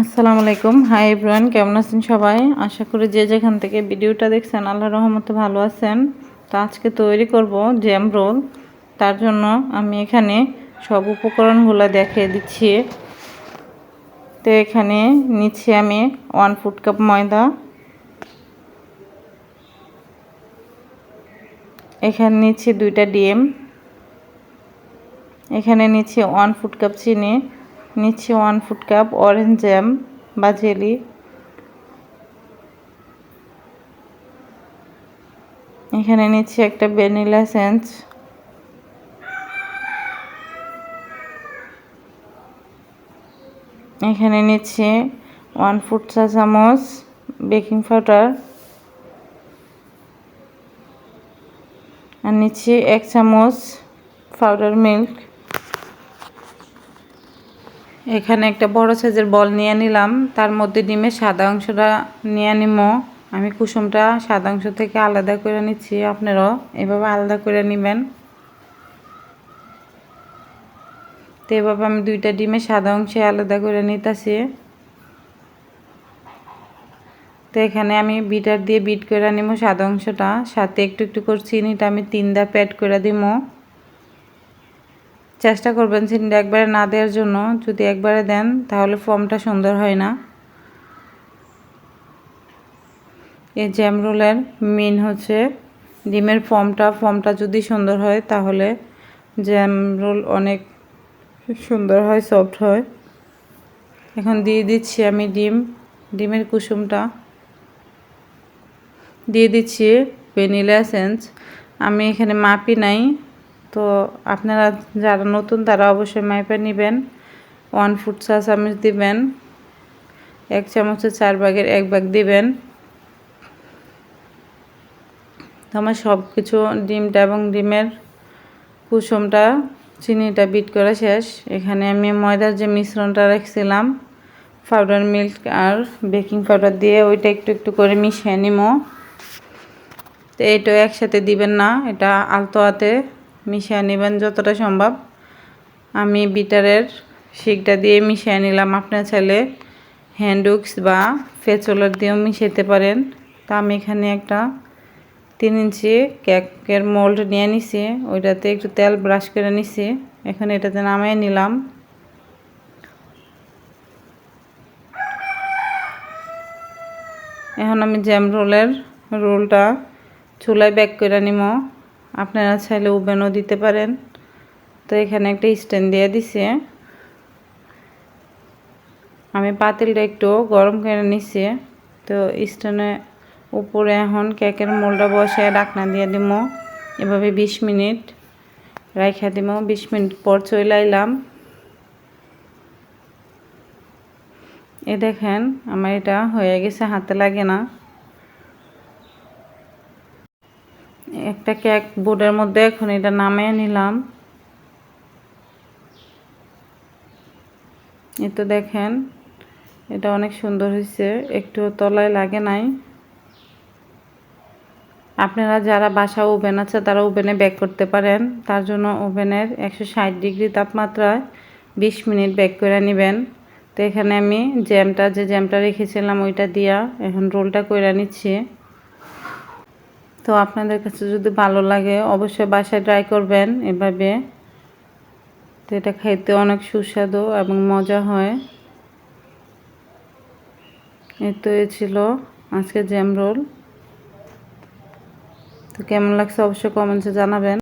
আসসালামু আলাইকুম। Hi everyone, কেমন আছেন সবাই? আশা করি যে যেখান থেকে ভিডিওটা দেখছেন আল্লাহ রহমতে ভালো আছেন। তো আজকে তৈরি করব জ্যাম রোল। তার জন্য আমি এখানে সব উপকরণগুলো দেখিয়ে দিচ্ছি। তো এখানে নিচ্ছি আমি ওয়ান ফুট কাপ ময়দা। এখানে নিচ্ছি দুইটা ডিম। এখানে নিচ্ছি ওয়ান ফুট কাপ চিনি। নিচ্ছি one fourth cup orange jam বা জেলি এখানে নিচ্ছি একটা ভ্যানিলা সেন্স এখানে নিচ্ছি ওয়ান ফুট চা চামচ বেকিং পাউডার আর নিচ্ছি এক চামচ পাউডার মিল্ক এখানে একটা বড় সাইজের বল নিয়ে নিলাম। তার মধ্যে ডিমের সাদা অংশটা নিয়ে নিব আমি কুসুমটা সাদা অংশ থেকে আলাদা করে নিচ্ছি, আপনারাও এভাবে আলাদা করে নেবেন। তো এভাবে আমি দুইটা ডিমের সাদা অংশে আলাদা করে নিতেছি। তো এখানে আমি বিটার দিয়ে বিট করে নিব সাদা অংশটা। সাথে একটু একটু করে চিনিটা আমি তিন দা প্যাড করে দিব চেষ্টা করবেন চিনিটা একবারে না দেওয়ার জন্য। যদি একবারে দেন, তাহলে ফর্মটা সুন্দর হয় না। এই জ্যাম রোলের মেন হচ্ছে ডিমের ফর্মটা। ফর্মটা যদি সুন্দর হয়, তাহলে জ্যাম রোল অনেক সুন্দর হয়, সফট হয়। এখন দিয়ে দিচ্ছি আমি ডিম, ডিমের কুসুমটা। দিয়ে দিচ্ছি ভ্যানিলা এসেন্স। আমি এখানে মাপি নাই। তো আপনারা যারা নতুন, তারা অবশ্যই মাইপে নেবেন। ওয়ান ফুট চা চামচ দিবেন। এক চামচের চার ভাগের এক ভাগ দিবেন। আমার সব কিছু ডিমটা এবং ডিমের কুসুমটা, চিনিটা বিট করা শেষ। এখানে আমি ময়দার যে মিশ্রণটা রাখছিলাম পাউডার মিল্ক আর বেকিং পাউডার দিয়ে ওইটা একটু একটু করে মিশিয়ে নিব তো এইটাও একসাথে দিবেন না, এটা আলতো হাতে। মিশিয়ে নেবেন যতটা সম্ভব। আমি বিটারের শিকটা দিয়ে মিশিয়ে নিলাম। আপনার চাইলে হ্যান্ডউক্স বা ফেচলার দিয়েও মিশাইতে পারেন। তা আমি এখানে একটা তিন ইঞ্চি কেকের মোল্ড নিয়ে নিছি। ওইটাতে একটু তেল ব্রাশ করে নিছি। এখন এটাতে নামিয়ে নিলাম। এখন আমি জ্যাম রোলের রোলটা চুলায় ব্যাক করে নিব। আপনারা চাইলে ওভেনও দিতে পারেন। তো এখানে একটা স্ট্যান্ড দিয়ে দিছে। আমি পাতিলটা একটু গরম করে নিছি। তো স্ট্যান্ডে উপরে এখন কেকের মোলটা বসে ডাকনা দিয়ে দিব। এভাবে বিশ মিনিট রাইখা দিব। বিশ মিনিট পর চলে আইলাম। এ দেখেন, আমার এটা হয়ে গেছে, হাতে লাগে না। একটা কেক বোর্ডের মধ্যে এখন এটা নামিয়ে নিলাম। এ তো দেখেন, এটা অনেক সুন্দর হয়েছে, একটু তলায় লাগে নাই। আপনারা যারা বাসা ওভেন আছে, তারা ওভেনে ব্যাক করতে পারেন। তার জন্য ওভেনের একশো ষাট ডিগ্রি তাপমাত্রায় বিশ মিনিট ব্যাক করে নেবেন। তো এখানে আমি জ্যামটা, যে জ্যামটা রেখেছিলাম, ওইটা দিয়া এখন রোলটা করে নিচ্ছি। তো আপনাদের কাছে যদি ভালো লাগে, অবশ্যই বাসায় ট্রাই করবেন এভাবে। তো এটা খাইতে অনেক সুস্বাদু এবং মজা হয়। এ তো এ ছিল আজকে জ্যাম রোল তো কেমন লাগছে অবশ্যই কমেন্টসে জানাবেন।